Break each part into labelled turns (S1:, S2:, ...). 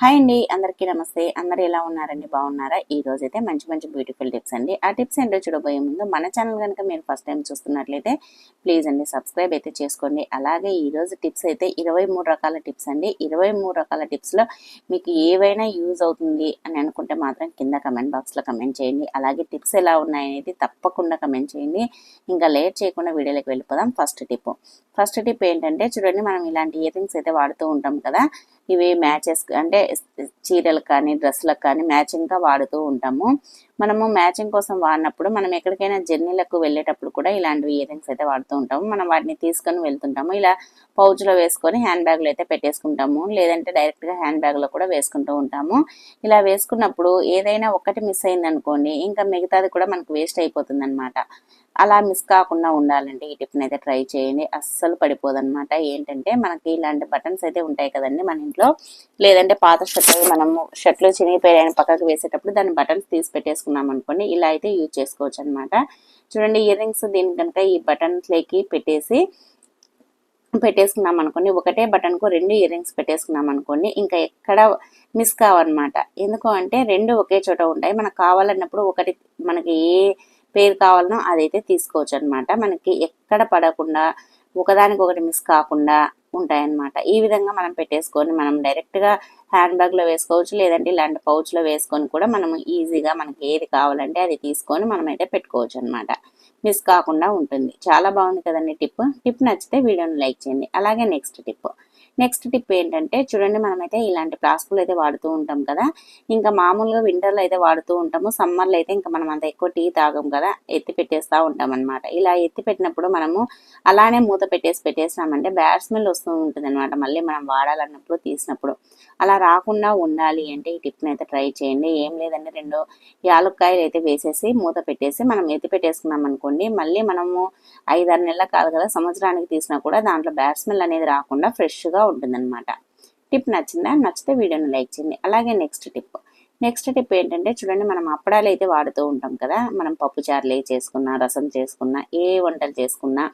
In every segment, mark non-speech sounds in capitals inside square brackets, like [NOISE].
S1: Hi అండి అందరికీ నమస్తే. అందరు ఎలా ఉన్నారండి? బాగున్నారా? ఈ రోజు అయితే మంచి మంచి బ్యూటిఫుల్ టిప్స్ అండి. ఆ టిప్స్ ఏంటో చూడబోయే ముందు మన ఛానల్ కనుక మీరు ఫస్ట్ టైం చూస్తున్నట్లయితే ప్లీజ్ అండి సబ్స్క్రైబ్ అయితే చేసుకోండి. అలాగే ఈ రోజు టిప్స్ అయితే ఇరవై మూడు రకాల టిప్స్ అండి. ఇరవై మూడు రకాల టిప్స్లో మీకు ఏవైనా యూజ్ అవుతుంది అని అనుకుంటే మాత్రం కింద కమెంట్ బాక్స్లో కమెంట్ చేయండి. అలాగే టిప్స్ ఎలా ఉన్నాయనేది తప్పకుండా కమెంట్ చేయండి. ఇంకా లేట్ చేయకుండా వీడియోలోకి వెళ్ళిపోదాం. First tip. ఫస్ట్ టిప్ ఏంటంటే చూడండి మనం ఇలాంటి ఇయర్ రింగ్స్ అయితే వాడుతూ ఉంటాం కదా. ఇవి మ్యాచెస్ అంటే చీరలకు కానీ డ్రెస్సులకు కానీ మ్యాచింగ్గా వాడుతూ ఉంటాము. మనము మ్యాచింగ్ కోసం వాడినప్పుడు మనం ఎక్కడికైనా జర్నీలకు వెళ్ళేటప్పుడు కూడా ఇలాంటివి ఇయర్ రింగ్స్ అయితే వాడుతూ ఉంటాము. మనం వాటిని తీసుకొని వెళ్తుంటాము. ఇలా పౌచ్లో వేసుకొని హ్యాండ్ బ్యాగ్లో అయితే పెట్టేసుకుంటాము. లేదంటే డైరెక్ట్గా హ్యాండ్ బ్యాగ్లో కూడా వేసుకుంటూ ఉంటాము. ఇలా వేసుకున్నప్పుడు ఏదైనా ఒకటి మిస్ అయిందనుకోండి ఇంకా మిగతాది కూడా మనకు వేస్ట్ అయిపోతుంది అనమాట అలా మిస్ కాకుండా ఉండాలంటే ఈ టిప్ని అయితే ట్రై చేయండి. అస్సలు పడిపోదన్నమాట. ఏంటంటే మనకి ఇలాంటి బటన్స్ అయితే ఉంటాయి కదండి మన ఇంట్లో. లేదంటే పాత షర్ట్లు మనము షర్ట్లు చినిగిపోయాయని పక్కకు వేసేటప్పుడు దాన్ని బటన్స్ తీసి చేసుకున్నాం అనుకోండి ఇలా అయితే యూజ్ చేసుకోవచ్చు అనమాట చూడండి ఇయర్ రింగ్స్ దీని కనుక ఈ బటన్స్లోకి పెట్టేసి పెట్టేసుకున్నాం అనుకోండి ఒకటే బటన్కు రెండు ఇయర్ రింగ్స్ పెట్టేసుకున్నాం అనుకోండి ఇంకా ఎక్కడ మిస్ కావన్నమాట ఎందుకు అంటే రెండు ఒకే చోట ఉంటాయి. మనకు కావాలన్నప్పుడు ఒకటి మనకి ఏ పేరు కావాలనో అదైతే తీసుకోవచ్చు అనమాట మనకి ఎక్కడ పడకుండా ఒకదానికి ఒకటి మిస్ కాకుండా ఉంటాయన్నమాట ఈ విధంగా మనం పెట్టేసుకొని మనం డైరెక్ట్గా హ్యాండ్ బ్యాగ్లో వేసుకోవచ్చు లేదంటే ఇలాంటి పౌచ్లో వేసుకొని కూడా మనం ఈజీగా మనకి ఏది కావాలంటే అది తీసుకొని మనం అయితే పెట్టుకోవచ్చు అనమాట మిస్ కాకుండా ఉంటుంది. చాలా బాగుంది కదండి టిప్. టిప్ నచ్చితే వీడియోని లైక్ చేయండి. అలాగే నెక్స్ట్ టిప్. నెక్స్ట్ టిప్ ఏంటంటే చూడండి మనమైతే ఇలాంటి ప్లాస్కులు అయితే వాడుతూ ఉంటాం కదా. ఇంకా మామూలుగా వింటర్లో అయితే వాడుతూ ఉంటాము. సమ్మర్లో అయితే ఇంకా మనం అంత ఎక్కువ టీ తాగం కదా. ఎత్తి పెట్టేస్తూ ఉంటాం అనమాట ఇలా ఎత్తి పెట్టినప్పుడు మనము అలానే మూత పెట్టేసి పెట్టేసినామంటే బ్యాడ్ స్మెల్ వస్తూ ఉంటుంది అనమాట మళ్ళీ మనం వాడాలన్నప్పుడు తీసినప్పుడు. అలా రాకుండా ఉండాలి అంటే ఈ టిప్ని అయితే ట్రై చేయండి. ఏం లేదంటే రెండు యాలక్కాయలు అయితే వేసేసి మూత పెట్టేసి మనం ఎత్తి పెట్టేసుకున్నాం అనుకోండి మళ్ళీ మనము ఐదారు నెలల కాదు కదా సంవత్సరానికి తీసినా కూడా దాంట్లో బ్యాడ్ స్మెల్ అనేది రాకుండా ఫ్రెష్గా ఉంటుందన్నమాట. టిప్ నచ్చిందా? నచ్చితే వీడియోని లైక్ చేయండి. అలాగే నెక్స్ట్ టిప్. నెక్స్ట్ టిప్ ఏంటంటే చూడండి మనం అప్పడాలు అయితే వాడుతూ ఉంటాం కదా. మనం పప్పు చారులు చేసుకున్నా రసం చేసుకున్నా ఏ వంటలు చేసుకున్నా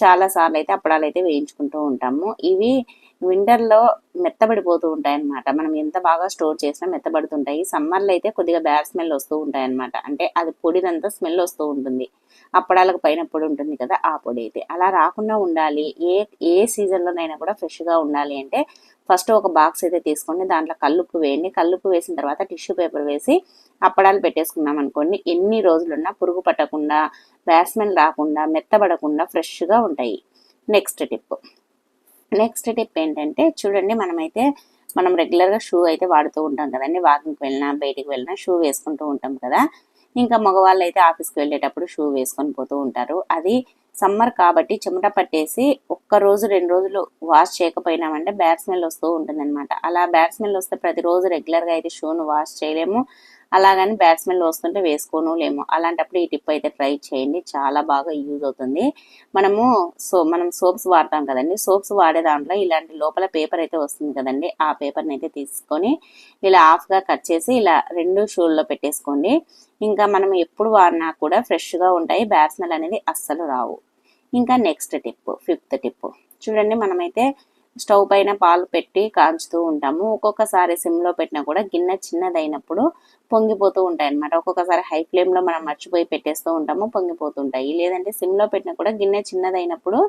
S1: చాలా సార్లు అయితే అప్పడాలు అయితే వేయించుకుంటూ ఉంటాము. ఇవి వింటర్లో మెత్తబడిపోతూ ఉంటాయి అన్నమాట మనం ఎంత బాగా స్టోర్ చేసినా మెత్తబడుతుంటాయి. సమ్మర్లో అయితే కొద్దిగా బ్యాడ్ స్మెల్ వస్తూ ఉంటాయి అన్నమాట అంటే అది పొడిదంతా స్మెల్ వస్తూ ఉంటుంది. అప్పడాలకు పైన పొడి ఉంటుంది కదా ఆ పొడి అయితే. అలా రాకుండా ఉండాలి. ఏ ఏ సీజన్లోనైనా కూడా ఫ్రెష్గా ఉండాలి అంటే ఫస్ట్ ఒక బాక్స్ అయితే తీసుకోండి దాంట్లో కల్లుప్పు వేయండి. కల్లుప్పు వేసిన తర్వాత టిష్యూ పేపర్ వేసి అప్పడాలు పెట్టేసుకున్నాం అనుకోండి. ఎన్ని రోజులున్నా పురుగు పట్టకుండా బ్యాట్స్మెన్ రాకుండా మెత్తబడకుండా ఫ్రెష్గా ఉంటాయి. నెక్స్ట్ టిప్ నెక్స్ట్ టిప్ ఏంటంటే చూడండి మనమైతే మనం రెగ్యులర్గా షూ అయితే వాడుతూ ఉంటాం కదండి. వాకింగ్కి వెళ్ళినా బయటికి వెళ్ళినా షూ వేసుకుంటూ ఉంటాం కదా. ఇంకా మగవాళ్ళు అయితే ఆఫీస్కి వెళ్ళేటప్పుడు షూ వేసుకొని పోతూ ఉంటారు. అది సమ్మర్ కాబట్టి చెమట పట్టేసి ఒక్క రోజు రెండు రోజులు వాష్ చేయకపోయినామంటే బ్యాడ్ స్మెల్ వస్తూ ఉంటుంది అనమాట అలా బ్యాడ్ స్మెల్ వస్తే ప్రతిరోజు రెగ్యులర్గా అయితే షూను వాష్ చేయలేము. అలాగని బ్యాట్స్మెన్ వస్తుంటే వేసుకోను లేము. అలాంటప్పుడు ఈ టిప్ అయితే ట్రై చేయండి. చాలా బాగా యూజ్ అవుతుంది. మనము సో మనం సోప్స్ వాడతాం కదండి. సోప్స్ వాడే దాంట్లో ఇలాంటి లోపల పేపర్ అయితే వస్తుంది కదండి. ఆ పేపర్ని అయితే తీసుకొని ఇలా హాఫ్గా కట్ చేసి ఇలా రెండు షూల్లో పెట్టేసుకోండి. ఇంకా మనం ఎప్పుడు వాడినా కూడా ఫ్రెష్గా ఉంటాయి. బ్యాట్స్మెన్ అనేది అస్సలు రావు. ఇంకా నెక్స్ట్ టిప్ ఫిఫ్త్ టిప్ చూడండి మనమైతే స్టవ్ పైన పాలు పెట్టి కాల్చుతూ ఉంటాము. ఒక్కొక్కసారి సిమ్లో పెట్టినా కూడా గిన్నె చిన్నదైనప్పుడు పొంగిపోతూ ఉంటాయి అనమాట ఒక్కొక్కసారి హై ఫ్లేమ్లో మనం మర్చిపోయి పెట్టేస్తూ ఉంటాము పొంగిపోతుంటాయి లేదంటే సిమ్లో పెట్టినా కూడా గిన్నె చిన్నదైనప్పుడు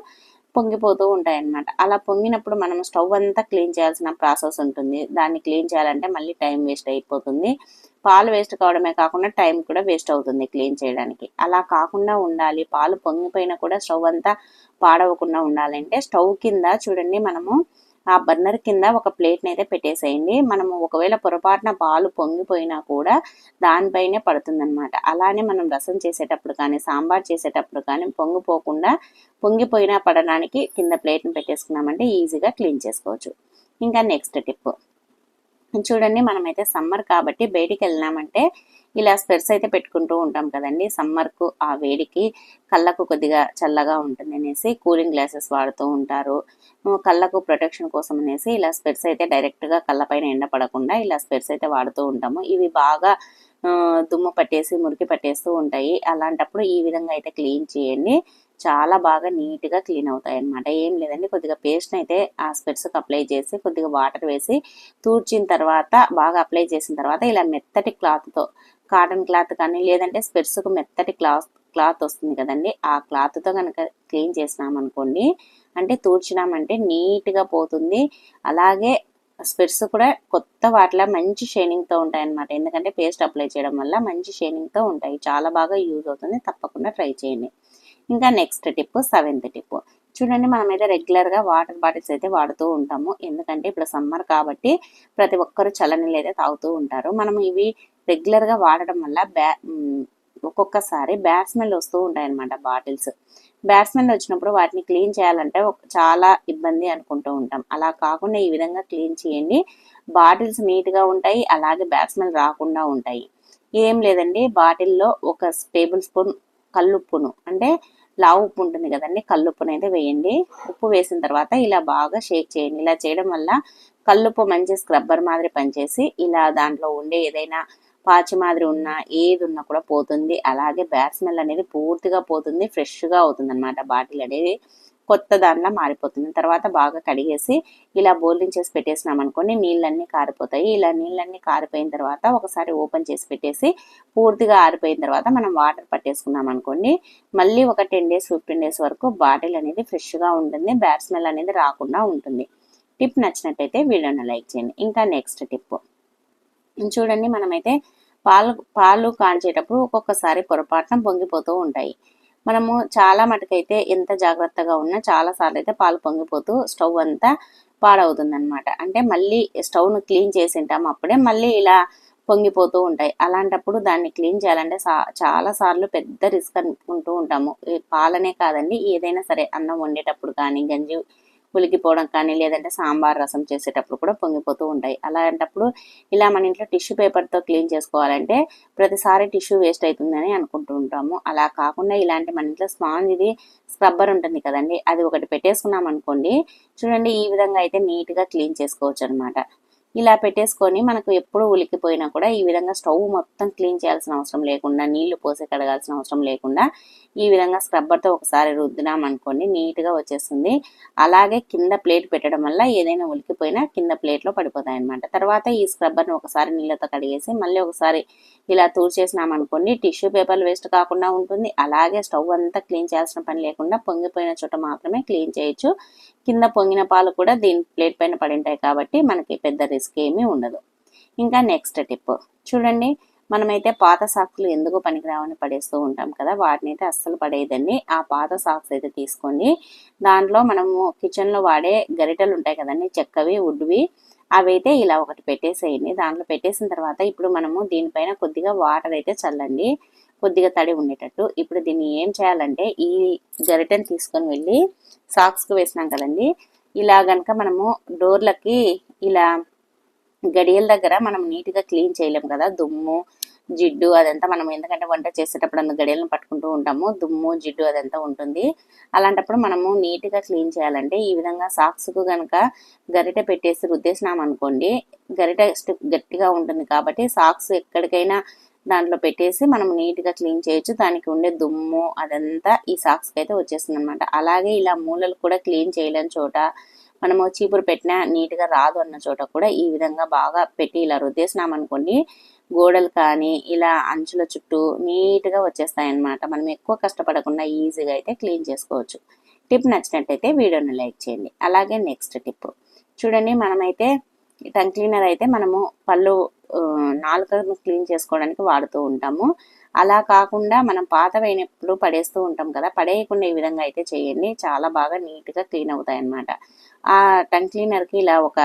S1: పొంగిపోతూ ఉంటాయి అన్నమాట అలా పొంగినప్పుడు మనం స్టవ్ అంతా క్లీన్ చేయాల్సిన ప్రాసెస్ ఉంటుంది. దాన్ని క్లీన్ చేయాలంటే మళ్ళీ టైం వేస్ట్ అయిపోతుంది. పాలు వేస్ట్ కావడమే కాకుండా టైం కూడా వేస్ట్ అవుతుంది క్లీన్ చేయడానికి. అలా కాకుండా ఉండాలి. పాలు పొంగిపోయినా కూడా స్టవ్ అంతా పాడవకుండా ఉండాలంటే స్టవ్ కింద చూడండి మనము ఆ బర్నర్ కింద ఒక ప్లేట్ని అయితే పెట్టేసేయండి. మనము ఒకవేళ పొరపాటున పాలు పొంగిపోయినా కూడా దానిపైనే పడుతుందన్నమాట. అలానే మనం రసం చేసేటప్పుడు కానీ సాంబార్ చేసేటప్పుడు కానీ పొంగిపోకుండా పొంగిపోయినా పడడానికి కింద ప్లేట్ని పెట్టేసుకున్నామంటే ఈజీగా క్లీన్ చేసుకోవచ్చు. ఇంకా నెక్స్ట్ టిప్. చూడండి మనమైతే సమ్మర్ కాబట్టి బయటికి వెళ్ళినామంటే ఇలా స్పెర్స్ అయితే పెట్టుకుంటూ ఉంటాం కదండి. సమ్మర్కు ఆ వేడికి కళ్ళకు కొద్దిగా చల్లగా ఉంటుంది అనేసి కూలింగ్ గ్లాసెస్ వాడుతూ ఉంటారు. కళ్ళకు ప్రొటెక్షన్ కోసం అనేసి ఇలా స్పెర్స్ అయితే డైరెక్ట్గా కళ్ళపైన ఎండ పడకుండా ఇలా స్పెర్స్ అయితే వాడుతూ ఉంటాము. ఇవి బాగా దుమ్ము పట్టేసి మురికి పట్టేస్తూ ఉంటాయి. అలాంటప్పుడు ఈ విధంగా అయితే క్లీన్ చేయండి. చాలా బాగా నీట్గా క్లీన్ అవుతాయి అనమాట ఏం లేదండి. కొద్దిగా పేస్ట్ అయితే ఆ స్పెట్స్కి అప్లై చేసి కొద్దిగా వాటర్ వేసి తూర్చిన తర్వాత బాగా అప్లై చేసిన తర్వాత ఇలా మెత్తటి క్లాత్తో కాటన్ క్లాత్ కానీ లేదంటే స్పెట్స్కు మెత్తటి క్లాత్ క్లాత్ వస్తుంది కదండి. ఆ క్లాత్తో కనుక క్లీన్ చేసినాం అనుకోండి అంటే తూర్చినామంటే నీట్గా పోతుంది. అలాగే స్పెట్స్ కూడా కొత్త వాటిలో మంచి షైనింగ్తో ఉంటాయి అన్నమాట ఎందుకంటే పేస్ట్ అప్లై చేయడం వల్ల మంచి షైనింగ్తో ఉంటాయి. చాలా బాగా యూజ్ అవుతుంది. తప్పకుండా ట్రై చేయండి. ఇంకా నెక్స్ట్ టిప్ సెవెంత్ టిప్ చూడండి మనం అయితే రెగ్యులర్గా వాటర్ బాటిల్స్ అయితే వాడుతూ ఉంటాము. ఎందుకంటే ఇప్పుడు సమ్మర్ కాబట్టి ప్రతి ఒక్కరు చల్లనీళ్ళు అయితే తాగుతూ ఉంటారు. మనం ఇవి రెగ్యులర్గా వాడడం వల్ల బ్యా ఒక్కొక్కసారి బ్యాడ్ స్మెల్ వస్తూ ఉంటాయన్నమాట బాటిల్స్ బ్యాడ్ స్మెల్ వచ్చినప్పుడు వాటిని క్లీన్ చేయాలంటే చాలా ఇబ్బంది అనుకుంటూ ఉంటాం. అలా కాకుండా ఈ విధంగా క్లీన్ చేయండి. బాటిల్స్ నీట్గా ఉంటాయి అలాగే బ్యాడ్ స్మెల్ రాకుండా ఉంటాయి. ఏం లేదండి బాటిల్లో ఒక టేబుల్ స్పూన్ కల్లుప్పును. అంటే లావు ఉప్పు ఉంటుంది కదండి కల్లుప్పును అయితే వేయండి. ఉప్పు వేసిన తర్వాత ఇలా బాగా షేక్ చేయండి. ఇలా చేయడం వల్ల కల్లుప్పు మంచి స్క్రబ్బర్ మాదిరి పనిచేసి ఇలా దాంట్లో ఉండే ఏదైనా పాచి మాదిరి ఉన్నా ఏది ఉన్నా కూడా పోతుంది. అలాగే బ్యాడ్ స్మెల్ అనేది పూర్తిగా పోతుంది ఫ్రెష్గా అవుతుంది అనమాట బాటిల్ అనేది. కొత్త దానిలా మారిపోతుంది. తర్వాత బాగా కడిగేసి ఇలా బోర్లింగ్ చేసి పెట్టేసినాం అనుకోండి నీళ్ళన్నీ కారిపోతాయి. ఇలా నీళ్ళన్నీ కారిపోయిన తర్వాత ఒకసారి ఓపెన్ చేసి పెట్టేసి పూర్తిగా ఆరిపోయిన తర్వాత మనం వాటర్ పట్టేసుకున్నాం అనుకోండి మళ్ళీ ఒక టెన్ డేస్ ఫిఫ్టీన్ డేస్ వరకు బాటిల్ అనేది ఫ్రెష్గా ఉంటుంది. బ్యాడ్ స్మెల్ అనేది రాకుండా ఉంటుంది. టిప్ నచ్చినట్టయితే వీడియోని లైక్ చేయండి. ఇంకా నెక్స్ట్ టిప్. చూడండి మనమైతే పాలు పాలు కాంచేటప్పుడు ఒక్కొక్కసారి పొరపాటున పొంగిపోతూ ఉంటాయి. మనము చాలా మటుకైతే ఎంత జాగ్రత్తగా ఉన్నా చాలా సార్లు అయితే పాలు పొంగిపోతూ స్టవ్ అంతా పాడవుతుంది అనమాట అంటే మళ్ళీ స్టవ్ను క్లీన్ చేసి ఉంటాము అప్పుడే మళ్ళీ ఇలా పొంగిపోతూ ఉంటాయి. అలాంటప్పుడు దాన్ని క్లీన్ చేయాలంటే చాలా సార్లు పెద్ద రిస్క్ అనుకుంటూ ఉంటాము. పాలనే కాదండి ఏదైనా సరే అన్నం వండేటప్పుడు కానీ గంజి ఉలికిపోవడం కానీ లేదంటే సాంబార్ రసం చేసేటప్పుడు కూడా పొంగిపోతూ ఉంటాయి. అలాంటప్పుడు ఇలా మన ఇంట్లో టిష్యూ పేపర్తో క్లీన్ చేసుకోవాలంటే ప్రతిసారి టిష్యూ వేస్ట్ అవుతుందని అనుకుంటూ ఉంటాము. అలా కాకుండా ఇలాంటి మన ఇంట్లో స్పాంజ్ ఇది స్క్రబ్బర్ ఉంటుంది కదండి అది ఒకటి పెట్టేసుకున్నాం అనుకోండి చూడండి ఈ విధంగా అయితే నీట్గా క్లీన్ చేసుకోవచ్చు అనమాట ఇలా పెట్టేసుకొని మనకు ఎప్పుడు ఉలికిపోయినా కూడా ఈ విధంగా స్టవ్ మొత్తం క్లీన్ చేయాల్సిన అవసరం లేకుండా నీళ్ళు పోసి కడగాల్సిన అవసరం లేకుండా ఈ విధంగా స్క్రబ్బర్తో ఒకసారి రుద్దినాం అనుకోండి నీట్గా వచ్చేస్తుంది. అలాగే కింద ప్లేట్ పెట్టడం వల్ల ఏదైనా ఉలికిపోయినా కింద ప్లేట్లో పడిపోతాయి అనమాట తర్వాత ఈ స్క్రబ్బర్ని ఒకసారి నీళ్ళతో కడిగేసి మళ్ళీ ఒకసారి ఇలా తూర్చేసినాం అనుకోండి టిష్యూ పేపర్లు వేస్ట్ కాకుండా ఉంటుంది. అలాగే స్టవ్ అంతా క్లీన్ చేయాల్సిన పని లేకుండా పొంగిపోయిన చోట మాత్రమే క్లీన్ చేయొచ్చు. కింద పొంగిన పాలు కూడా దీని ప్లేట్ పైన పడి ఉంటాయి కాబట్టి మనకి పెద్ద రిస్క్ ఏమీ ఉండదు. ఇంకా నెక్స్ట్ టిప్. చూడండి మనమైతే పాత సాక్స్లు ఎందుకు పనికిరావని పడేస్తూ ఉంటాం కదా వాటిని అయితే అస్సలు పడేయదండి. ఆ పాత సాక్స్ అయితే తీసుకోండి. దాంట్లో మనము కిచెన్లో వాడే గరిటెలు ఉంటాయి కదండి చెక్కవి వుడ్వి అవి అయితే ఇలా ఒకటి పెట్టేసేయండి. దాంట్లో పెట్టేసిన తర్వాత ఇప్పుడు మనము దీనిపైన కొద్దిగా వాటర్ అయితే చల్లండి. కొద్దిగా తడి ఉండేటట్టు. ఇప్పుడు దీన్ని ఏం చేయాలంటే ఈ గరిటెని తీసుకొని వెళ్ళి సాక్స్కి వేసినాం కదండి. ఇలా గనక మనము డోర్లకి ఇలా గడియల దగ్గర మనం నీట్గా క్లీన్ చేయలేము కదా. దుమ్ము జిడ్డు అదంతా మనం ఎందుకంటే వంట చేసేటప్పుడు అందు గడియలను పట్టుకుంటూ ఉంటాము. దుమ్ము జిడ్డు అదంతా ఉంటుంది. అలాంటప్పుడు మనము నీట్గా క్లీన్ చేయాలంటే ఈ విధంగా సాక్స్కు కనుక గరిటె పెట్టేసి రుద్దేసినాం అనుకోండి గరిటె గట్టిగా ఉంటుంది కాబట్టి సాక్స్ ఎక్కడికైనా దాంట్లో పెట్టేసి మనం నీట్గా క్లీన్ చేయొచ్చు. దానికి ఉండే దుమ్ము అదంతా ఈ సాక్స్కి అయితే వచ్చేస్తుంది అనమాట అలాగే ఇలా మూలలు కూడా క్లీన్ చేయలేని చోట మనము చీపురు పెట్టినా నీట్గా రాదు అన్న చోట కూడా ఈ విధంగా బాగా పెట్టి ఇలా రుద్దేసినాం అనుకోండి గోడలు కానీ ఇలా అంచుల చుట్టూ నీట్గా వచ్చేస్తాయి అన్నమాట మనం ఎక్కువ కష్టపడకుండా ఈజీగా అయితే క్లీన్ చేసుకోవచ్చు. టిప్ నచ్చినట్టయితే వీడియోని లైక్ చేయండి. అలాగే నెక్స్ట్ టిప్. చూడండి మనమైతే టంగ్ క్లీనర్ అయితే మనము పళ్ళు నాలుకను క్లీన్ చేసుకోవడానికి వాడుతూ ఉంటాము. అలా కాకుండా మనం పాతవైనప్పుడు పడేస్తూ ఉంటాం కదా పడేయకుండా ఈ విధంగా అయితే చేయండి. చాలా బాగా నీట్గా క్లీన్ అవుతాయి అన్నమాట ఆ టంగ్ క్లీనర్కి ఇలా ఒక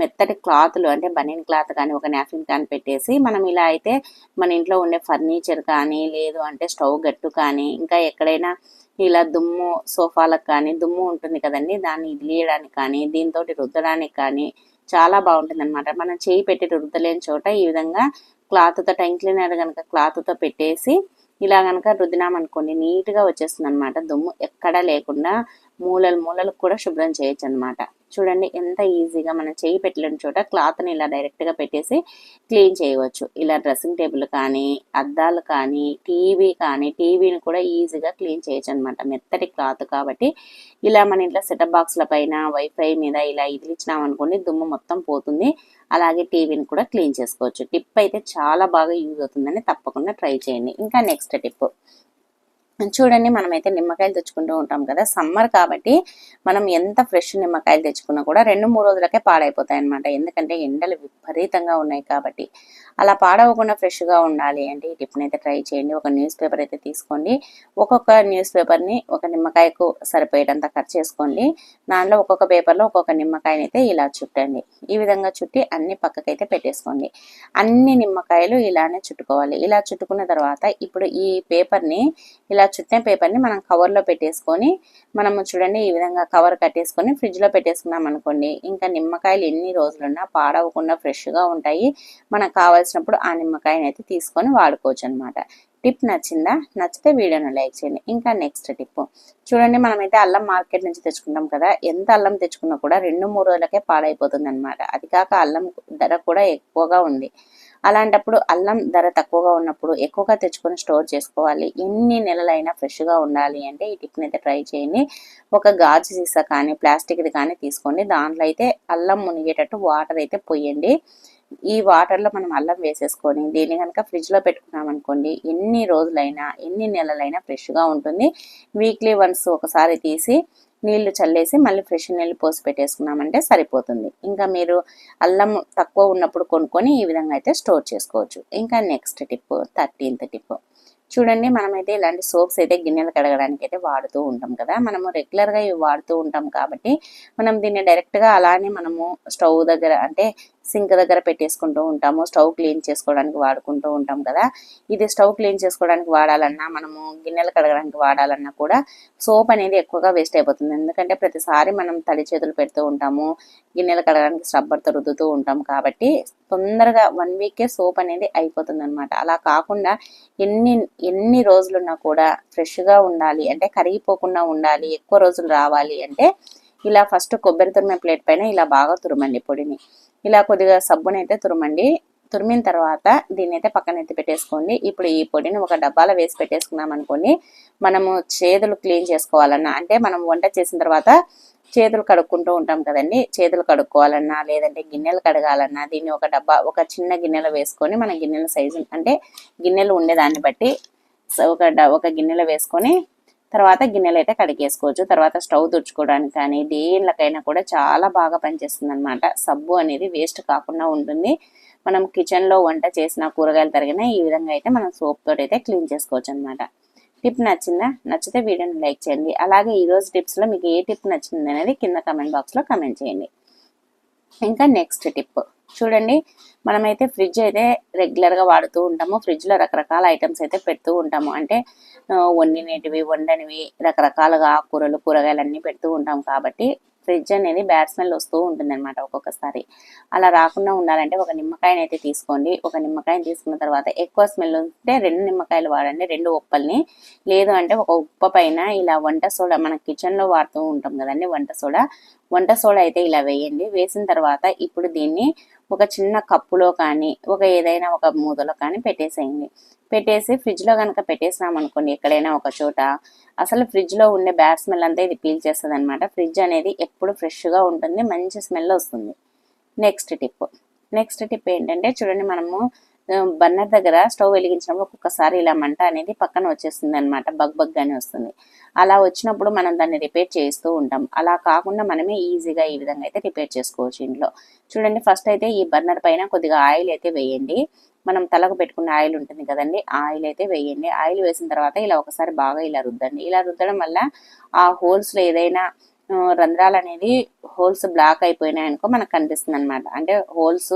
S1: మెత్తటి క్లాత్లు అంటే బనీన్ క్లాత్ కానీ ఒక నాఫిన్ కానీ పెట్టేసి మనం ఇలా అయితే మన ఇంట్లో ఉండే ఫర్నిచర్ కానీ లేదు అంటే స్టవ్ గట్టు కానీ ఇంకా ఎక్కడైనా ఇలా దుమ్ము సోఫాలకు కానీ దుమ్ము ఉంటుంది కదండి దాన్ని ఇడ్లీయడానికి కానీ దీంతో రుద్దడానికి కానీ చాలా బాగుంటుంది అనమాట మనం చేయి పెట్టి రుద్దలేని చోట ఈ విధంగా క్లాత్తో టైం క్లీనర్ కనుక క్లాత్తో పెట్టేసి ఇలా కనుక రుద్దినామనుకోండి నీట్గా వచ్చేస్తుంది అనమాట దుమ్ము ఎక్కడా లేకుండా మూలలు మూలలకు కూడా శుభ్రం చేయొచ్చు అనమాట చూడండి ఎంత ఈజీగా మనం చేయి పెట్టలేని చోట క్లాత్ని ఇలా డైరెక్ట్గా పెట్టేసి క్లీన్ చేయవచ్చు. ఇలా డ్రెస్సింగ్ టేబుల్ కానీ అద్దాలు కానీ టీవీ కానీ టీవీని కూడా ఈజీగా క్లీన్ చేయొచ్చు అనమాట మెత్తటి క్లాత్ కాబట్టి ఇలా మన ఇంట్లో సెటప్ బాక్స్ల పైన వైఫై మీద ఇలా ఇదిలిచ్చినాం అనుకోండి దుమ్ము మొత్తం పోతుంది. అలాగే టీవీని కూడా క్లీన్ చేసుకోవచ్చు. టిప్ అయితే చాలా బాగా యూజ్ అవుతుందని తప్పకుండా ట్రై చేయండి. ఇంకా నెక్స్ట్ టిప్. చూడండి మనమైతే నిమ్మకాయలు తెచ్చుకుంటూ ఉంటాం కదా. సమ్మర్ కాబట్టి మనం ఎంత ఫ్రెష్ నిమ్మకాయలు తెచ్చుకున్నా కూడా రెండు మూడు రోజులకే పాడైపోతాయి అనమాట ఎందుకంటే ఎండలు విపరీతంగా ఉన్నాయి కాబట్టి. అలా పాడవకుండా ఫ్రెష్గా ఉండాలి అంటే ఈ టిప్ని అయితే ట్రై చేయండి. ఒక న్యూస్ పేపర్ అయితే తీసుకోండి. ఒక్కొక్క న్యూస్ పేపర్ని ఒక నిమ్మకాయకు సరిపోయేటంత కట్ చేసుకోండి. దానిలో ఒక్కొక్క పేపర్లో ఒక్కొక్క నిమ్మకాయని అయితే ఇలా చుట్టండి. ఈ విధంగా చుట్టి అన్ని పక్కకైతే పెట్టేసుకోండి. అన్ని నిమ్మకాయలు ఇలానే చుట్టుకోవాలి. ఇలా చుట్టుకున్న తర్వాత ఇప్పుడు ఈ పేపర్ని ఇలా చుట్టిన పేపర్ని మనం కవర్లో పెట్టేసుకొని మనము చూడండి ఈ విధంగా కవర్ కట్టేసుకొని ఫ్రిడ్జ్లో పెట్టేసుకున్నాం అనుకోండి. ఇంకా నిమ్మకాయలు ఎన్ని రోజులున్నా పాడవకుండా ఫ్రెష్గా ఉంటాయి. మనకు కావాల్సినప్పుడు ఆ నిమ్మకాయని అయితే తీసుకొని వాడుకోవచ్చు అనమాట టిప్ నచ్చిందా? నచ్చితే వీడియోను లైక్ చేయండి. ఇంకా నెక్స్ట్ టిప్. చూడండి మనమైతే అల్లం మార్కెట్ నుంచి తెచ్చుకుంటాం కదా. ఎంత అల్లం తెచ్చుకున్నా కూడా రెండు మూడు రోజులకే పాడైపోతుంది అనమాట అది కాక అల్లం ధర కూడా ఎక్కువగా ఉంది. అలాంటప్పుడు అల్లం ధర తక్కువగా ఉన్నప్పుడు ఎక్కువగా తెచ్చుకొని స్టోర్ చేసుకోవాలి. ఎన్ని నెలలైనా ఫ్రెష్గా ఉండాలి అంటే ఈ టిప్ని అయితే ట్రై చేయండి. ఒక గాజు సీసా కానీ ప్లాస్టిక్ది కానీ తీసుకోండి. దాంట్లో అయితే అల్లం మునిగేటట్టు వాటర్ అయితే పోయండి. ఈ వాటర్లో మనం అల్లం వేసేసుకొని దీన్ని కనుక ఫ్రిడ్జ్లో పెట్టుకున్నాం అనుకోండి ఎన్ని రోజులైనా ఎన్ని నెలలైనా ఫ్రెష్గా ఉంటుంది. వీక్లీ వన్స్ ఒకసారి తీసి నీళ్ళు చల్లేసి మళ్ళీ ఫ్రెష్ నీళ్ళు పోసి పెట్టేసుకున్నామంటే సరిపోతుంది. ఇంకా మీరు అల్లం తక్కువ ఉన్నప్పుడు కొనుక్కొని ఈ విధంగా అయితే స్టోర్ చేసుకోవచ్చు. ఇంకా నెక్స్ట్ టిప్ థర్టీన్త్ టిప్. చూడండి మనమైతే ఇలాంటి సోప్స్ అయితే గిన్నెలు కడగడానికి అయితే వాడుతూ ఉంటాం కదా. మనము రెగ్యులర్గా ఇవి వాడుతూ ఉంటాం కాబట్టి మనం దీన్ని డైరెక్ట్గా అలానే మనము స్టవ్ దగ్గర అంటే సింక్ దగ్గర పెట్టేసుకుంటూ ఉంటాము. స్టవ్ క్లీన్ చేసుకోవడానికి వాడుకుంటూ ఉంటాం కదా. ఇది స్టవ్ క్లీన్ చేసుకోవడానికి వాడాలన్నా మనము గిన్నెలు కడగడానికి వాడాలన్నా కూడా సోప్ అనేది ఎక్కువగా వేస్ట్ అయిపోతుంది. ఎందుకంటే ప్రతిసారి మనం తడి చేతులు పెడుతూ ఉంటాము గిన్నెలు కడగడానికి స్రబ్బర్తో రుద్దుతూ ఉంటాం కాబట్టి తొందరగా వన్ వీకే సోప్ అనేది అయిపోతుంది అనమాట అలా కాకుండా ఎన్ని ఎన్ని రోజులున్నా కూడా ఫ్రెష్గా ఉండాలి అంటే కరిగిపోకుండా ఉండాలి ఎక్కువ రోజులు రావాలి అంటే ఇలా ఫస్ట్ కొబ్బరి తురిమే ప్లేట్ పైన ఇలా బాగా తురమండి పొడిని. ఇలా కొద్దిగా సబ్బునైతే తురమండి. తురిమిన తర్వాత దీన్ని అయితే పక్కన ఎత్తి పెట్టేసుకోండి. ఇప్పుడు ఈ పొడిని ఒక డబ్బాలో వేసి పెట్టేసుకున్నాం అనుకోండి. మనము చేతులు క్లీన్ చేసుకోవాలన్నా అంటే మనం వంట చేసిన తర్వాత చేతులు కడుక్కుంటూ ఉంటాం కదండి. చేతులు కడుక్కోవాలన్నా లేదంటే గిన్నెలు కడగాలన్నా దీన్ని ఒక డబ్బా ఒక చిన్న గిన్నెలో వేసుకొని మన గిన్నెల సైజు అంటే గిన్నెలు ఉండేదాన్ని బట్టి ఒక ఒక గిన్నెలో వేసుకొని తర్వాత గిన్నెలు అయితే కడిగేసుకోవచ్చు. తర్వాత స్టవ్ తుడుచుకోవడానికి కానీ దేనికైనా కూడా చాలా బాగా పనిచేస్తుంది అనమాట సబ్బు అనేది వేస్ట్ కాకుండా ఉంటుంది. మనం కిచెన్లో వంట చేసిన కూరగాయలు తరిగినా ఈ విధంగా అయితే మనం సోప్ తోటి అయితే క్లీన్ చేసుకోవచ్చు అనమాట టిప్ నచ్చిందా? నచ్చితే వీడియోని లైక్ చేయండి. అలాగే ఈరోజు టిప్స్లో మీకు ఏ టిప్ నచ్చింది అనేది కింద కమెంట్ బాక్స్లో కమెంట్ చేయండి. ఇంకా నెక్స్ట్ టిప్ చూడండి మనమైతే ఫ్రిడ్జ్ అయితే రెగ్యులర్గా వాడుతూ ఉంటాము. ఫ్రిడ్జ్లో రకరకాల ఐటమ్స్ అయితే పెడుతూ ఉంటాము. అంటే వండినేటివి వండనివి రకరకాలుగా ఆకుకూరలు కూరగాయలు అన్నీ పెడుతూ ఉంటాం కాబట్టి ఫ్రిడ్జ్ అనేది బ్యాడ్ స్మెల్ వస్తూ ఉంటుంది అనమాట ఒక్కొక్కసారి. అలా రాకుండా ఉండాలంటే ఒక నిమ్మకాయని అయితే తీసుకోండి. ఒక నిమ్మకాయని తీసుకున్న తర్వాత ఎక్కువ స్మెల్ ఉంటే రెండు నిమ్మకాయలు వాడండి. రెండు ఉప్పల్ని. లేదు అంటే ఒక ఉప్ప పైన ఇలా వంట సోడా మన కిచెన్లో వాడుతూ ఉంటాం కదండి వంట సోడా. వంట సోడా అయితే ఇలా వేయండి. వేసిన తర్వాత ఇప్పుడు దీన్ని ఒక చిన్న కప్పులో కానీ ఒక ఏదైనా ఒక మూతలో కానీ పెట్టేసేయండి. పెట్టేసి ఫ్రిడ్జ్లో కనుక పెట్టేసినాం అనుకోండి ఎక్కడైనా ఒక చోట అసలు ఫ్రిడ్జ్లో ఉండే బ్యాడ్ స్మెల్ అంతా ఇది పీల్ చేస్తుంది అనమాట ఫ్రిడ్జ్ అనేది ఎప్పుడు ఫ్రెష్గా ఉంటుంది మంచి స్మెల్ వస్తుంది. నెక్స్ట్ టిప్ నెక్స్ట్ టిప్ ఏంటంటే చూడండి మనము బర్నర్ దగ్గర స్టవ్ వెలిగించినప్పుడు ఒక్కొక్కసారి ఇలా మంట అనేది పక్కన వచ్చేస్తుంది అనమాట బగ్ బగ్ గానే వస్తుంది. అలా వచ్చినప్పుడు మనం దాన్ని రిపేర్ చేస్తూ ఉంటాం. అలా కాకుండా మనమే ఈజీగా ఈ విధంగా అయితే రిపేర్ చేసుకోవచ్చు ఇంట్లో. చూడండి ఫస్ట్ అయితే ఈ బర్నర్ పైన కొద్దిగా ఆయిల్ అయితే వేయండి. మనం తలకు పెట్టుకున్న ఆయిల్ ఉంటుంది కదండి ఆయిల్ అయితే వేయండి. ఆయిల్ వేసిన తర్వాత ఇలా ఒకసారి బాగా ఇలా రుద్దండి. ఇలా రుద్దడం వల్ల ఆ హోల్స్లో ఏదైనా రంధ్రాలు అనేది హోల్స్ బ్లాక్ అయిపోయినాయి అనుకో మనకు కనిపిస్తుంది అనమాట అంటే హోల్స్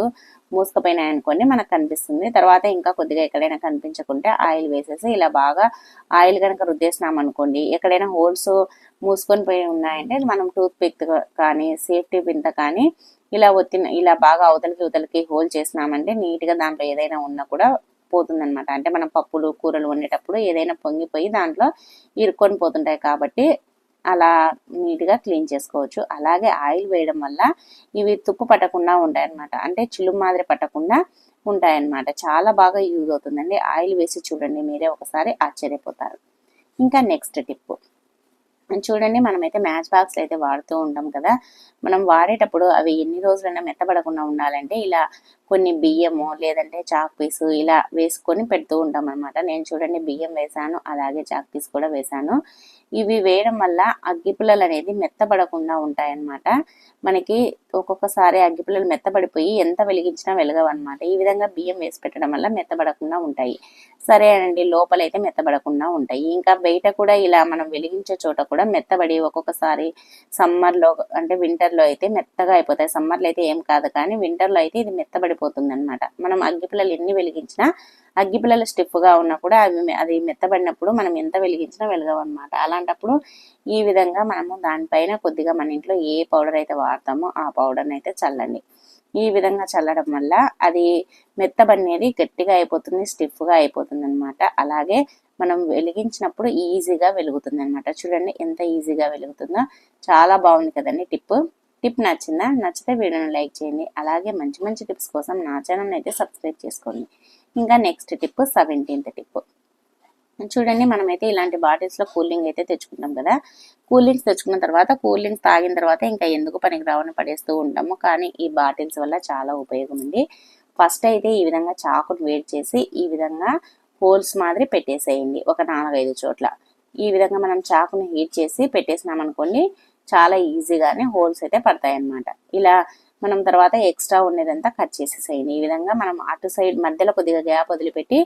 S1: మూసుకుపోయినాయి అనుకోండి మనకు కనిపిస్తుంది. తర్వాత ఇంకా కొద్దిగా ఎక్కడైనా కనిపించకుంటే ఆయిల్ వేసేసి ఇలా బాగా ఆయిల్ కనుక రుద్దేసినాం అనుకోండి ఎక్కడైనా హోల్స్ మూసుకొని పోయి ఉన్నాయంటే మనం టూత్ పిక్ కానీ సేఫ్టీ పింత కానీ ఇలా ఒత్తిన ఇలా బాగా అవతలకి అవతలకి హోల్ చేసినామంటే నీట్గా దాంట్లో ఏదైనా ఉన్నా కూడా పోతుందన్నమాట. అంటే మనం పప్పులు కూరలు వండేటప్పుడు ఏదైనా పొంగిపోయి దాంట్లో ఇరుక్కొని పోతుంటాయి కాబట్టి అలా నీట్గా క్లీన్ చేసుకోవచ్చు. అలాగే ఆయిల్ వేయడం వల్ల ఇవి తుప్పు పట్టకుండా ఉంటాయి అన్నమాట అంటే చిల్లు మాదిరి పట్టకుండా ఉంటాయన్నమాట. చాలా బాగా యూజ్ అవుతుందండి. ఆయిల్ వేసి చూడండి మీరే ఒకసారి ఆశ్చర్యపోతారు. ఇంకా నెక్స్ట్ టిప్. చూడండి మనమైతే మ్యాచ్ బాక్స్లు అయితే వాడుతూ ఉంటాం కదా. మనం వాడేటప్పుడు అవి ఎన్ని రోజులైనా మెత్తబడకుండా ఉండాలంటే ఇలా కొన్ని బియ్యము లేదంటే చాక్ పీస్ ఇలా వేసుకొని పెడుతూ ఉంటాం అనమాట నేను చూడండి బియ్యం వేసాను అలాగే చాక్ పీస్ కూడా వేసాను. ఇవి వేయడం వల్ల అగ్గిపుల్లలు అనేది మెత్తబడకుండా ఉంటాయన్నమాట. మనకి ఒక్కొక్కసారి అగ్గిపుల్లలు మెత్తబడిపోయి ఎంత వెలిగించినా వెలగవన్నమాట. ఈ విధంగా బియ్యం వేసి పెట్టడం వల్ల మెత్తబడకుండా ఉంటాయి. సరే అండి లోపలైతే మెత్తబడకుండా ఉంటాయి. ఇంకా బయట కూడా ఇలా మనం వెలిగించే చోట కూడా మెత్తబడి ఒక్కొక్కసారి సమ్మర్లో అంటే వింటర్లో అయితే మెత్తగా అయిపోతాయి. సమ్మర్లో అయితే ఏం కాదు కానీ వింటర్లో అయితే ఇది మెత్తబడి మెత్తబడిపోతుంది అనమాట మనం అగ్గిపిల్లలు ఎన్ని వెలిగించినా అగ్గిపిల్లలు స్టిఫ్గా ఉన్నా కూడా అవి అది మెత్తబడినప్పుడు మనం ఎంత వెలిగించినా వెలగవన్నమాట. అలాంటప్పుడు ఈ విధంగా మనము దానిపైన కొద్దిగా మన ఇంట్లో ఏ పౌడర్ అయితే వాడతామో ఆ పౌడర్ని అయితే చల్లండి. ఈ విధంగా చల్లడం వల్ల అది మెత్తబడినది గట్టిగా అయిపోతుంది స్టిఫ్గా అయిపోతుంది అనమాట అలాగే మనం వెలిగించినప్పుడు ఈజీగా వెలుగుతుంది అనమాట చూడండి ఎంత ఈజీగా వెలుగుతుందో. చాలా బాగుంది కదండి టిప్ టిప్ నచ్చిందా? నచ్చితే వీడియోని లైక్ చేయండి. అలాగే మంచి మంచి టిప్స్ కోసం నా ఛానల్ని అయితే సబ్స్క్రైబ్ చేసుకోండి. ఇంకా నెక్స్ట్ టిప్ సెవెంటీన్త్ టిప్. చూడండి మనమైతే ఇలాంటి బాటిల్స్లో కూలింగ్ అయితే తెచ్చుకుంటాం కదా. కూలింగ్స్ తెచ్చుకున్న తర్వాత కూలింగ్స్ తాగిన తర్వాత ఇంకా ఎందుకు పనికి రావని పడేస్తూ ఉంటాము. కానీ ఈ బాటిల్స్ వల్ల చాలా ఉపయోగం ఉంది ఫస్ట్ అయితే ఈ విధంగా చాకును వేడి చేసి ఈ విధంగా హోల్స్ మాదిరి పెట్టేసేయండి. ఒక నాలుగైదు చోట్ల. ఈ విధంగా మనం చాకుని హీట్ చేసి పెట్టేసినాం అనుకోండి చాలా ఈజీగానే హోల్స్ అయితే పడతాయి అన్నమాట ఇలా మనం తర్వాత ఎక్స్ట్రా ఉండేదంతా కట్ చేసేసేయండి. ఈ విధంగా మనం అటు సైడ్ మధ్యలో కొద్దిగా గ్యాప్ వదిలిపెట్టి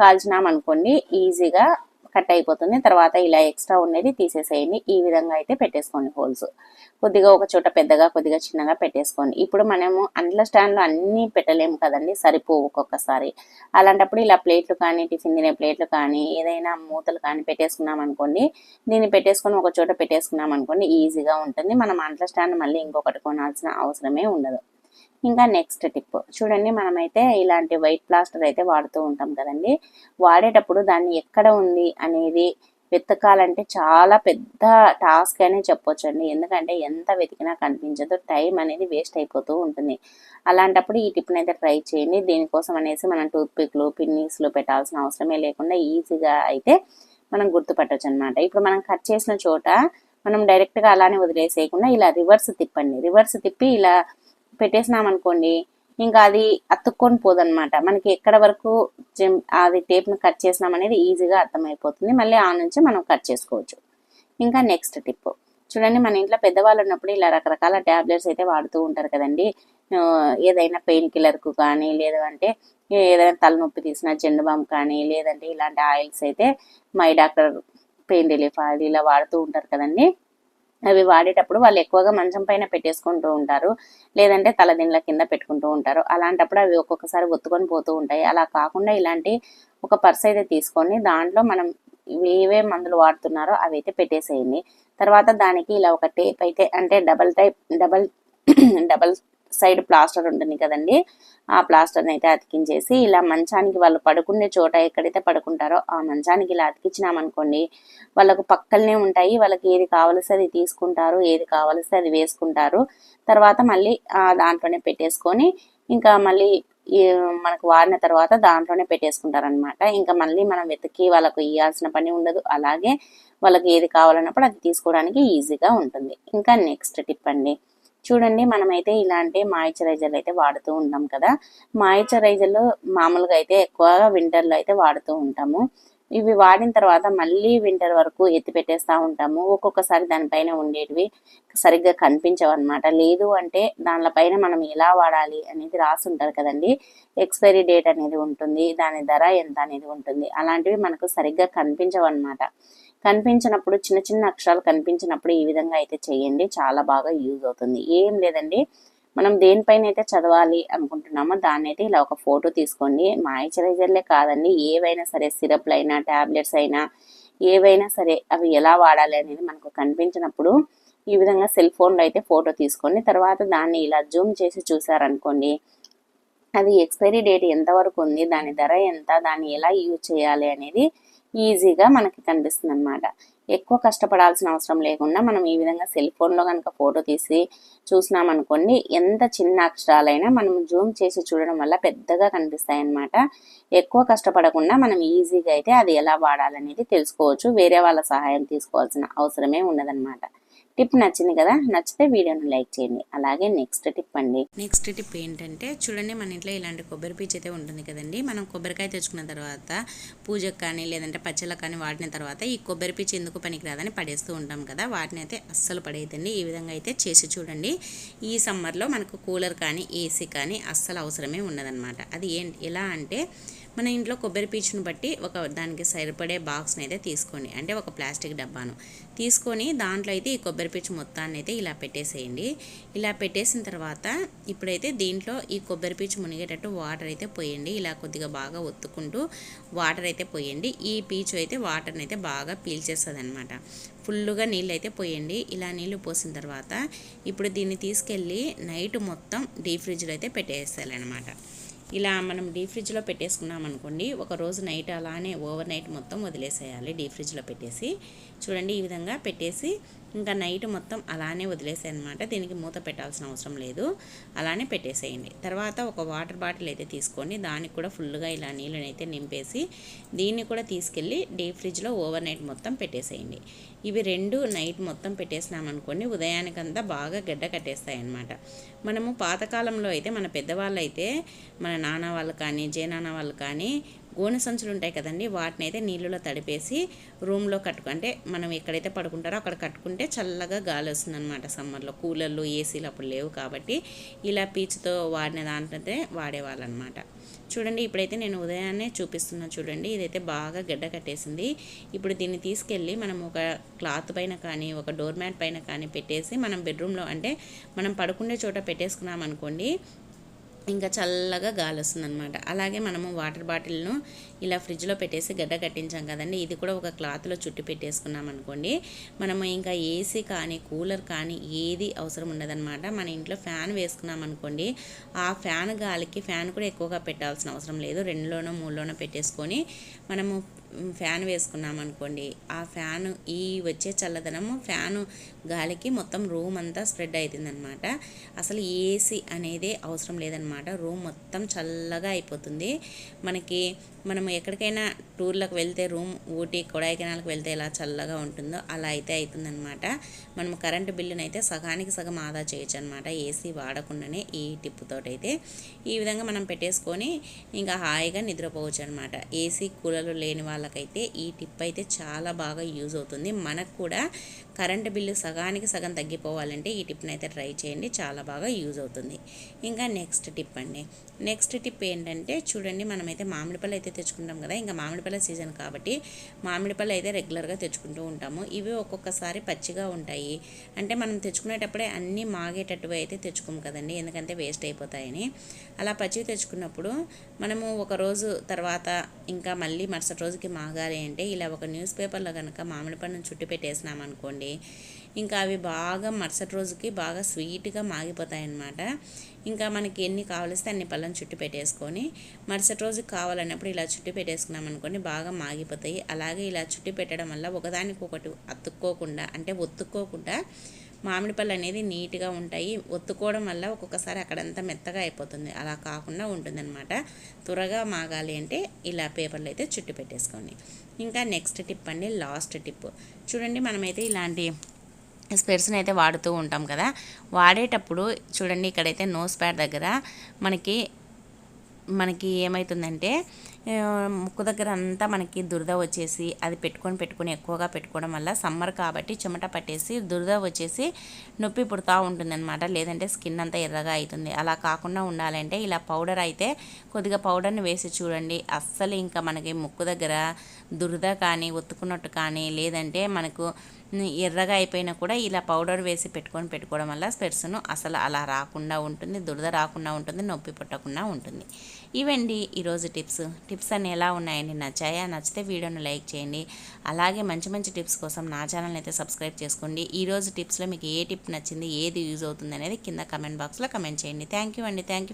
S1: కాల్చినాం అనుకోండి ఈజీగా కట్ అయిపోతుంది. తర్వాత ఇలా ఎక్స్ట్రా ఉండేది తీసేసేయండి. ఈ విధంగా అయితే పెట్టేసుకోండి హోల్స్. కొద్దిగా ఒక చోట పెద్దగా కొద్దిగా చిన్నగా పెట్టేసుకోండి. ఇప్పుడు మనము అండ్ల స్టాండ్లో అన్నీ పెట్టలేము కదండి. సరిపోవు ఒక్కొక్కసారి. అలాంటప్పుడు ఇలా ప్లేట్లు కానీ టిఫిన్ తినే ప్లేట్లు కానీ ఏదైనా మూతలు కానీ పెట్టేసుకున్నాం అనుకోండి. దీన్ని పెట్టేసుకొని ఒక చోట పెట్టేసుకున్నాం అనుకోండి ఈజీగా ఉంటుంది. మనం అంట్ల స్టాండ్ మళ్ళీ ఇంకొకటి కొనాల్సిన అవసరమే ఉండదు. ఇంకా నెక్స్ట్ టిప్ చూడండి మనమైతే ఇలాంటి వైట్ ప్లాస్టర్ అయితే వాడుతూ ఉంటాం కదండి. వాడేటప్పుడు దాన్ని ఎక్కడ ఉంది అనేది వెతకాలంటే చాలా పెద్ద టాస్క్ అనే చెప్పొచ్చండి. ఎందుకంటే ఎంత వెతికినా కనిపించదు టైం అనేది వేస్ట్ అయిపోతూ ఉంటుంది. అలాంటప్పుడు ఈ టిప్ని అయితే ట్రై చేయండి. దీనికోసం అనేసి మనం టూత్పిక్లు పిన్నీస్లు పెట్టాల్సిన అవసరమే లేకుండా ఈజీగా అయితే మనం గుర్తుపట్టచ్చు అనమాట ఇప్పుడు మనం కట్ చేసిన చోట మనం డైరెక్ట్గా అలానే వదిలేసేయకుండా ఇలా రివర్స్ తిప్పండి రివర్స్ తిప్పి ఇలా పెట్టేసినాం అనుకోండి ఇంకా అది అతుక్కొని పోదనమాట మనకి ఎక్కడ వరకు అది టేప్ను కట్ చేసినాం అనేది ఈజీగా అర్థమైపోతుంది. మళ్ళీ ఆ నుంచి మనం కట్ చేసుకోవచ్చు. ఇంకా నెక్స్ట్ టిప్. చూడండి మన ఇంట్లో పెద్దవాళ్ళు ఉన్నప్పుడు ఇలా రకరకాల ట్యాబ్లెట్స్ అయితే వాడుతూ ఉంటారు కదండి. ఏదైనా పెయిన్ కిల్లర్కు కానీ లేదంటే ఏదైనా తలనొప్పి తీసిన జెండుబామ్ కానీ లేదంటే ఇలాంటి ఆయిల్స్ అయితే my doctor pain relief oil ఇలా వాడుతూ ఉంటారు కదండి. అవి వాడేటప్పుడు వాళ్ళు ఎక్కువగా మంచం పైన పెట్టేసుకుంటూ ఉంటారు. లేదంటే తలదిండ్ల కింద పెట్టుకుంటూ ఉంటారు. అలాంటప్పుడు అవి ఒక్కొక్కసారి ఒత్తుకొని పోతూ ఉంటాయి. అలా కాకుండా ఇలాంటి ఒక పర్స్ అయితే తీసుకొని దాంట్లో మనం ఏవే మందులు వాడుతున్నారో అవి అయితే పెట్టేసేయండి. తర్వాత దానికి ఇలా ఒక టేప్ అయితే అంటే double type double [CLEARS THROAT] double side plaster ఉంటుంది కదండి ఆ ప్లాస్టర్ని అయితే అతికించేసి ఇలా మంచానికి వాళ్ళు పడుకునే చోట ఎక్కడైతే పడుకుంటారో ఆ మంచానికి ఇలా అతికించినామనుకోండి వాళ్ళకు పక్కలనే ఉంటాయి వాళ్ళకి ఏది కావలిస్తే అది తీసుకుంటారు ఏది కావలిస్తే అది వేసుకుంటారు. తర్వాత మళ్ళీ దాంట్లోనే పెట్టేసుకొని ఇంకా మళ్ళీ మనకు వాడిన తర్వాత దాంట్లోనే పెట్టేసుకుంటారు అనమాట ఇంకా మళ్ళీ మనం వెతికి వాళ్ళకు ఇవ్వాల్సిన పని ఉండదు అలాగే వాళ్ళకి ఏది కావాలన్నప్పుడు అది తీసుకోవడానికి ఈజీగా ఉంటుంది. ఇంకా నెక్స్ట్ టిప్ అండి. చూడండి మనమైతే ఇలాంటి మాయిశ్చరైజర్లు అయితే వాడుతూ ఉంటాం కదా. మాయిశ్చరైజర్లు మామూలుగా అయితే ఎక్కువగా వింటర్లో అయితే వాడుతూ ఉంటాము. ఇవి వాడిన తర్వాత మళ్ళీ వింటర్ వరకు ఎత్తి పెట్టేస్తూ ఉంటాము. ఒక్కొక్కసారి దానిపైన ఉండేటివి సరిగ్గా కనిపించవు అనమాట లేదు అంటే దానిపైన మనం ఎలా వాడాలి అనేది రాసి ఉంటారు కదండి. ఎక్స్పైరీ డేట్ అనేది ఉంటుంది దాని ధర ఎంత అనేది ఉంటుంది. అలాంటివి మనకు సరిగ్గా కనిపించవు అనమాట కనిపించినప్పుడు చిన్న చిన్న అక్షరాలు కనిపించినప్పుడు ఈ విధంగా అయితే చేయండి. చాలా బాగా యూజ్ అవుతుంది. ఏం లేదండి. మనం దేనిపైన అయితే చదవాలి అనుకుంటున్నామో దాన్ని అయితే ఇలా ఒక ఫోటో తీసుకోండి. మాయిశ్చరైజర్లే కాదండి. ఏవైనా సరే సిరప్లు అయినా ట్యాబ్లెట్స్ అయినా ఏవైనా సరే అవి ఎలా వాడాలి అనేది మనకు కనిపించినప్పుడు ఈ విధంగా సెల్ ఫోన్లో అయితే ఫోటో తీసుకోండి. తర్వాత దాన్ని ఇలా జూమ్ చేసి చూసారనుకోండి అది ఎక్స్పైరీ డేట్ ఎంతవరకు ఉంది దాని ధర ఎంత దాన్ని ఎలా యూజ్ చేయాలి అనేది ఈజీగా మనకి కనిపిస్తుంది అనమాట ఎక్కువ కష్టపడాల్సిన అవసరం లేకుండా మనం ఈ విధంగా సెల్ ఫోన్లో కనుక ఫోటో తీసి చూసినామనుకోండి ఎంత చిన్న అక్షరాలైనా మనం జూమ్ చేసి చూడడం వల్ల పెద్దగా కనిపిస్తాయి అన్నమాట ఎక్కువ కష్టపడకుండా మనం ఈజీగా అయితే అది ఎలా వాడాలనేది తెలుసుకోవచ్చు. వేరే వాళ్ళ సహాయం తీసుకోవాల్సిన అవసరమే ఉండదన్నమాట. టిప్ నచ్చింది కదా నచ్చితే వీడియోను లైక్ చేయండి. అలాగే నెక్స్ట్ టిప్ అండి.
S2: నెక్స్ట్ టిప్ ఏంటంటే చూడండి మన ఇంట్లో ఇలాంటి కొబ్బరి పీచు అయితే ఉంటుంది కదండి. మనం కొబ్బరికాయ తెచ్చుకున్న తర్వాత పూజకు కానీ లేదంటే పచ్చళ్ళకు కానీ వాడిన తర్వాత ఈ కొబ్బరి పీచు ఎందుకు పనికిరాదని పడేస్తూ ఉంటాం కదా. వాటిని అయితే అస్సలు పడేయదండి ఈ విధంగా అయితే చేసి చూడండి. ఈ సమ్మర్లో మనకు కూలర్ కానీ ఏసీ కానీ అస్సలు అవసరమే ఉండదన్నమాట. అది ఏం ఎలా అంటే మన ఇంట్లో కొబ్బరి పీచును బట్టి ఒక దానికి సరిపడే బాక్స్ని అయితే తీసుకోండి. అంటే ఒక ప్లాస్టిక్ డబ్బాను. తీసుకొని దాంట్లో అయితే ఈ కొబ్బరి పీచు మొత్తాన్ని అయితే ఇలా పెట్టేసేయండి. ఇలా పెట్టేసిన తర్వాత ఇప్పుడైతే దీంట్లో ఈ కొబ్బరి పీచు మునిగేటట్టు వాటర్ అయితే పోయండి. ఇలా కొద్దిగా బాగా ఒత్తుకుంటూ వాటర్ అయితే పోయండి. ఈ పీచు అయితే వాటర్ని అయితే బాగా పీల్చేస్తుంది అనమాట ఫుల్గా నీళ్ళు అయితే పోయండి. ఇలా నీళ్ళు పోసిన తర్వాత ఇప్పుడు దీన్ని తీసుకెళ్ళి నైట్ మొత్తం డీప్ ఫ్రిడ్జ్లో అయితే పెట్టేసేయాలన్నమాట. ఇలా మనం డీ ఫ్రిడ్జ్లో పెట్టేసుకున్నాం అనుకోండి ఒక రోజు నైట్ అలానే ఓవర్ నైట్ మొత్తం వదిలేసేయాలి డీ ఫ్రిడ్జ్లో పెట్టేసి. చూడండి ఈ విధంగా పెట్టేసి ఇంకా నైట్ మొత్తం అలానే వదిలేసాయి అనమాట దీనికి మూత పెట్టాల్సిన అవసరం లేదు. అలానే పెట్టేసేయండి. తర్వాత ఒక వాటర్ బాటిల్ అయితే తీసుకోండి. దానికి కూడా ఫుల్గా ఇలా నీళ్ళని అయితే నింపేసి దీన్ని కూడా తీసుకెళ్ళి డీప్ ఫ్రిడ్జ్లో ఓవర్ నైట్ మొత్తం పెట్టేసేయండి. ఇవి రెండు నైట్ మొత్తం పెట్టేసినామనుకోండి ఉదయానికంతా బాగా గడ్డ కట్టేస్తాయి అన్నమాట మనము పాతకాలంలో అయితే మన పెద్దవాళ్ళు అయితే మన నాన్న వాళ్ళు కానీ జేనాన్న వాళ్ళు కానీ గోనె సంచులు ఉంటాయి కదండి వాటిని అయితే నీళ్ళలో తడిపేసి రూమ్లో కట్టుకు అంటే మనం ఎక్కడైతే పడుకుంటారో అక్కడ కట్టుకుంటే చల్లగా గాలి వస్తుంది అనమాట సమ్మర్లో. కూలర్లు ఏసీలు అప్పుడు లేవు కాబట్టి ఇలా పీచుతో వాడిన దాంట్లో వాడేవాళ్ళు అనమాట చూడండి ఇప్పుడైతే నేను ఉదయాన్నే చూపిస్తున్నా చూడండి ఇదైతే బాగా గడ్డ కట్టేసింది. ఇప్పుడు దీన్ని తీసుకెళ్ళి మనం ఒక క్లాత్ పైన కానీ ఒక డోర్ మ్యాట్ పైన కానీ పెట్టేసి మనం బెడ్రూమ్లో అంటే మనం పడుకునే చోట పెట్టేసుకున్నాం అనుకోండి ఇంకా చల్లగా గాలి వస్తుంది అనమాట అలాగే మనము వాటర్ బాటిల్ను ఇలా ఫ్రిడ్జ్లో పెట్టేసి గడ్డ కట్టించాం కదండి. ఇది కూడా ఒక క్లాత్లో చుట్టి పెట్టేసుకున్నాం అనుకోండి. మనము ఇంకా ఏసీ కానీ కూలర్ కానీ ఏది అవసరం ఉండదన్నమాట. మన ఇంట్లో ఫ్యాన్ వేసుకున్నాం అనుకోండి ఆ ఫ్యాన్ గాలికి ఫ్యాన్ కూడా ఎక్కువగా పెట్టాల్సిన అవసరం లేదు. రెండులోనో మూడులోనో పెట్టేసుకొని మనము ఫ్యాన్ వేసుకున్నాం అనుకోండి ఆ ఫ్యాన్ ఈ వచ్చే చల్లదనము ఫ్యాను గాలికి మొత్తం రూమ్ అంతా స్ప్రెడ్ అవుతుందన్నమాట అసలు ఏసీ అనేది అవసరం లేదనమాట రూమ్ మొత్తం చల్లగా అయిపోతుంది. మనకి మనం ఎక్కడికైనా టూర్లకు వెళ్తే రూమ్ ఊటీ కొడైకెనాల్కి వెళ్తే ఎలా చల్లగా ఉంటుందో అలా అయితే అవుతుందన్నమాట మనం కరెంటు బిల్లుని అయితే సగానికి సగం ఆదా చేయొచ్చు అనమాట ఏసీ వాడకుండానే ఈ టిప్పుతో అయితే ఈ విధంగా మనం పెట్టేసుకొని ఇంకా హాయిగా నిద్రపోవచ్చు అనమాట ఏసీ కూలర్లు లేని వాళ్ళకైతే ఈ టిప్ అయితే చాలా బాగా యూజ్ అవుతుంది. మనకు కూడా కరెంటు బిల్లు సగానికి సగం తగ్గిపోవాలంటే ఈ టిప్ని అయితే ట్రై చేయండి. చాలా బాగా యూజ్ అవుతుంది. ఇంకా నెక్స్ట్ టిప్ అండి. నెక్స్ట్ టిప్ ఏంటంటే చూడండి మనమైతే మామిడి పళ్ళు అయితే తెచ్చుకుంటాం కదా ఇంకా మామిడి పళ్ళ సీజన్ కాబట్టి మామిడి పళ్ళు అయితే రెగ్యులర్గా తెచ్చుకుంటూ ఉంటాము. ఇవి ఒక్కొక్కసారి పచ్చిగా ఉంటాయి. అంటే మనం తెచ్చుకునేటప్పుడే అన్నీ మాగేటట్టువి అయితే తెచ్చుకోము కదండి ఎందుకంటే వేస్ట్ అయిపోతాయని. అలా పచ్చివి తెచ్చుకున్నప్పుడు మనము ఒక రోజు తర్వాత ఇంకా మళ్ళీ మరుసటి రోజుకి మాగాలి అంటే ఇలా ఒక న్యూస్ పేపర్లో కనుక మామిడి పండును చుట్టి పెట్టేసినాం అనుకోండి ఇంకా అవి బాగా మరుసటి రోజుకి బాగా స్వీట్గా మాగిపోతాయి అన్నమాట ఇంకా మనకి ఎన్ని కావలిస్తే అన్ని పళ్ళని చుట్టి పెట్టేసుకొని మరుసటి రోజు కావాలన్నప్పుడు ఇలా చుట్టి పెట్టేసుకున్నాం అనుకోండి బాగా మాగిపోతాయి. అలాగే ఇలా చుట్టి పెట్టడం వల్ల ఒకదానికి ఒకటి అతుక్కోకుండా అంటే ఒత్తుక్కోకుండా మామిడి పళ్ళు అనేది నీట్గా ఉంటాయి. ఒత్తుకోవడం వల్ల ఒక్కొక్కసారి అక్కడంతా మెత్తగా అయిపోతుంది. అలా కాకుండా ఉంటుందన్నమాట. త్వరగా మాగాలి అంటే ఇలా పేపర్లు అయితే చుట్టి పెట్టేసుకోండి. ఇంకా నెక్స్ట్ టిప్ అండి లాస్ట్ టిప్. చూడండి మనమైతే ఇలాంటి స్పెర్స్ని అయితే వాడుతూ ఉంటాం కదా. వాడేటప్పుడు చూడండి ఇక్కడైతే నోస్ ప్యాడ్ దగ్గర మనకి మనకి ఏమవుతుందంటే ముక్కు దగ్గర అంతా మనకి దురద వచ్చేసి అది పెట్టుకొని పెట్టుకొని ఎక్కువగా పెట్టుకోవడం వల్ల సమ్మర్ కాబట్టి చెమట పట్టేసి దురద వచ్చేసి నొప్పి పుడుతూ ఉంటుందన్నమాట. లేదంటే స్కిన్ అంతా ఎర్రగా అవుతుంది అలా కాకుండా ఉండాలంటే ఇలా పౌడర్ అయితే కొద్దిగా పౌడర్ని వేసి చూడండి. అస్సలు ఇంకా మనకి ముక్కు దగ్గర దురద కానీ ఒత్తుకున్నట్టు కానీ లేదంటే మనకు ఎర్రగా అయిపోయినా కూడా ఇలా పౌడర్ వేసి పెట్టుకొని పెట్టుకోవడం వల్ల స్పెట్స్ను అసలు అలా రాకుండా ఉంటుంది. దురద రాకుండా ఉంటుంది. నొప్పి పుట్టకుండా ఉంటుంది. ఇవండి ఈరోజు టిప్స్. టిప్స్ అన్నీ ఎలా ఉన్నాయండి? నచ్చాయా? నచ్చితే వీడియోను లైక్ చేయండి. అలాగే మంచి మంచి టిప్స్ కోసం నా ఛానల్ని అయితే సబ్స్క్రైబ్ చేసుకోండి. ఈరోజు టిప్స్లో మీకు ఏ టిప్ నచ్చింది ఏది యూజ్ అవుతుంది అనేది కింద కమెంట్ బాక్స్లో కమెంట్ చేయండి. థ్యాంక్ యూ అండి. Thank you.